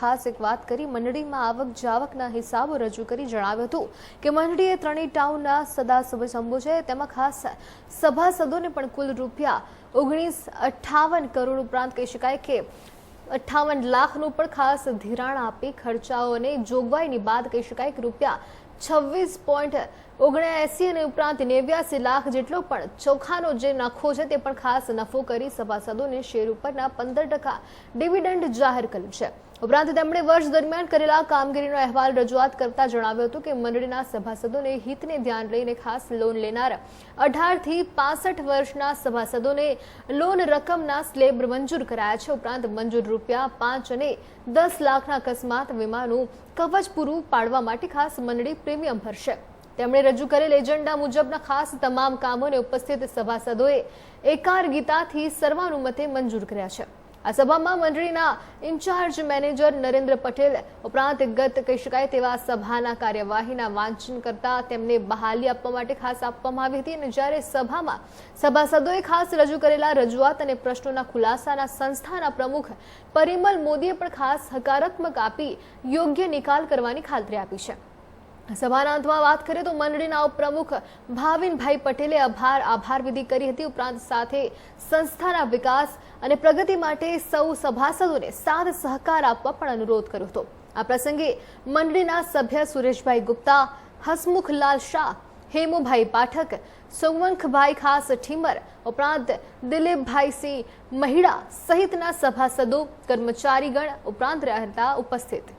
ખાસ એક વાત કરી, મંડળીમાં આવક જાવકના હિસાબો રજૂ કરી જણાવ્યું હતું કે મંડળીએ ત્રણેય ટાઉનના સદાસભ્ય છે. તેમાં ખાસ સભાસદોને પણ કુલ રૂપિયા ઓગણીસ અઠ્ઠાવન કરોડ ઉપરાંત કહી શકાય કે અઠ્ઠાવન લાખનું પણ ખાસ ધિરાણ આપી ખર્ચાઓને જોગવાઈની બાદ કહી શકાય કે રૂપિયા છવ્વીસ પોઈન્ટ ઓગણએસી અને ઉપરાંત નેવ્યાસી લાખ જેટલો પણ ચોખાનો જે નફો છે તે પણ ખાસ નફો કરી સભાસદોને શેર ઉપરના પંદર ટકા ડિવિડન્ડ જાહેર કર્યું છે. ઉપરાંત તેમણે વર્ષ દરમિયાન કરેલા કામગીરીનો અહેવાલ રજૂઆત કરતા જણાવ્યું હતું કે મંડળીના સભાસદોને હિતને ધ્યાન લઈને ખાસ લોન લેનાર અઢારથી પાસઠ વર્ષના સભાસદોને લોન રકમના સ્લેબ મંજૂર કરાયા છે. ઉપરાંત મંજૂર રૂપિયા પાંચ અને દસ લાખના અકસ્માત વીમાનું કવચ પૂરું પાડવા માટે ખાસ મંડળી પ્રીમિયમ ભરશે. તેમણે રજૂ કરેલ એજન્ડા મુજબના ખાસ તમામ કામોને ઉપસ્થિત સભાસદોએ એકારગીતાથી સર્વાનુમતે મંજૂર કર્યા છે. આ સભામાં મંડળીના ઇન્ચાર્જ મેનેજર નરેન્દ્ર પટેલ ઉપરાંત ગત કહી શકાય તેવા સભાના કાર્યવાહીના વાંચન કરતા તેમને બહાલી આપવા માટે ખાસ આપવામાં આવી હતી અને જ્યારે સભામાં સભાસદોએ ખાસ રજૂ કરેલા રજૂઆત અને પ્રશ્નોના ખુલાસાના સંસ્થાના પ્રમુખ પરિમલ મોદીએ પણ ખાસ હકારાત્મક આપી યોગ્ય નિકાલ કરવાની ખાતરી આપી છે. સભાના અંતમાં વાત કરીએ તો મંડળીના ઉપપ્રમુખ ભાવિનભાઈ પટેલે આભાર આભાર વિધિ કરી હતી. ઉપરાંત સાથે સંસ્થાના વિકાસ અને પ્રગતિ માટે સૌ સભાસદોને સાથ સહકાર આપવા પણ અનુરોધ કર્યો હતો. આ પ્રસંગે મંડળીના સભ્ય સુરેશભાઈ ગુપ્તા, હસમુખલાલ શાહ, હેમુભાઈ પાઠક સૌવંખભાઈ ખાસ ઠીમર, ઉપરાંત દિલીપભાઈ સિંહ મહિડા સહિતના સભાસદો, કર્મચારીગણ ઉપરાંત રહેતા ઉપસ્થિત.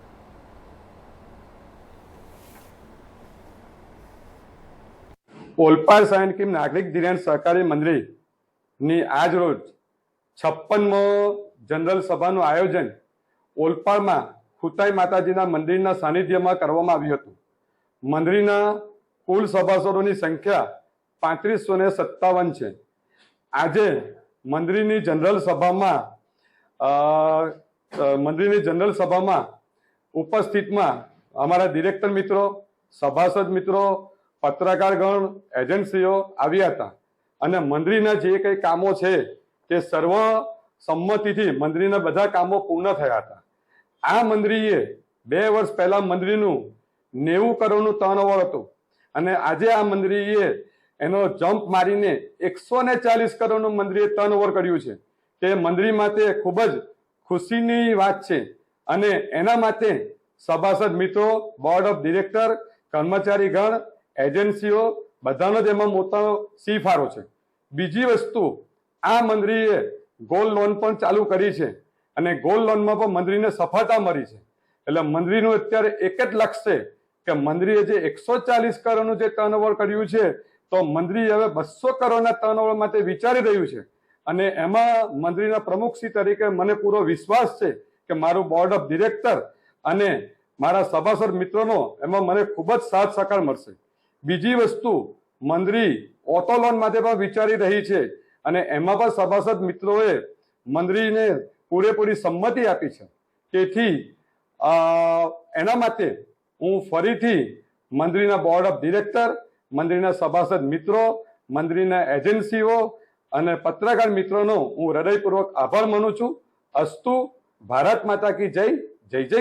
ઓલપાડ સાયન કિમ નાગરિક ધિરાણ સહકારી મંડળીની આજ રોજ છપ્પનમો જનરલ સભાનું આયોજન ઓલપાડમાં ખુતાઈ માતાજીના મંદિરના સાનિધ્યમાં કરવામાં આવ્યું હતું. મંદિરના કુલ સભાસદોની સંખ્યા પાંત્રીસો ને સત્તાવન છે. આજે મંદિરની જનરલ સભામાં અ, જનરલ સભામાં ઉપસ્થિતમાં અમારા ડિરેક્ટર મિત્રો સભાસદ મિત્રો પત્રકારગણ એજન્સીઓ આવ્યા હતા. અને મંત્રીના જે કંઈ કામો છે તે સર્વ સંમતિથી મંત્રીના બધા કામો પૂર્ણ થયા હતા. આ મંત્રીએ બે વર્ષ પહેલા મંત્રીનું નેવું કરોડનું ટર્નઓવર હતું. અને આજે આ મંત્રીએ એનો જમ્પ મારીને એકસો ને ચાલીસ કરોડનું મંત્રીએ ટર્નઓવર કર્યું છે. તે મંત્રી માટે ખૂબ જ ખુશીની વાત છે. અને એના માટે સભાસદ મિત્રો બોર્ડ ઓફ ડિરેક્ટર કર્મચારીગણ એજન્સીઓ બધાનો જ એમાં મોટો સી ફાળો છે. બીજી વસ્તુ, આ મંત્રીએ ગોલ્ડ લોન પણ ચાલુ કરી છે અને ગોલ્ડ લોનમાં પણ મંત્રીને સફળતા મળી છે. એટલે મંત્રીનું અત્યારે એક જ લક્ષ્ય છે કે મંત્રીએ જે એકસો ચાલીસ કરોડનું જે ટર્નઓવર કર્યું છે, તો મંત્રી હવે બસો કરોડના ટર્નઓવર માટે વિચારી રહ્યું છે. અને એમાં મંત્રીના પ્રમુખશ્રી તરીકે મને પૂરો વિશ્વાસ છે કે મારું બોર્ડ ઓફ ડિરેક્ટર અને મારા સભાસદ મિત્રોનો એમાં મને ખૂબ જ સાથ સહકાર મળશે. બીજી વસ્તુ મંત્રી ઓટો લોન માટે પણ વિચારી રહી છે અને એમાં પણ સભાસદ મિત્રોએ મંત્રીને પૂરેપૂરી સંમતિ આપી છે. તેથી એના માટે હું ફરીથી મંત્રીના બોર્ડ ઓફ ડિરેક્ટર મંદિરના સભાસદ મિત્રો, મંદિરના એજન્સીઓ અને પત્રકાર મિત્રોનો હું હૃદયપૂર્વક આભાર માનું છું. અસ્તુ, ભારત માતા કી જય જય જય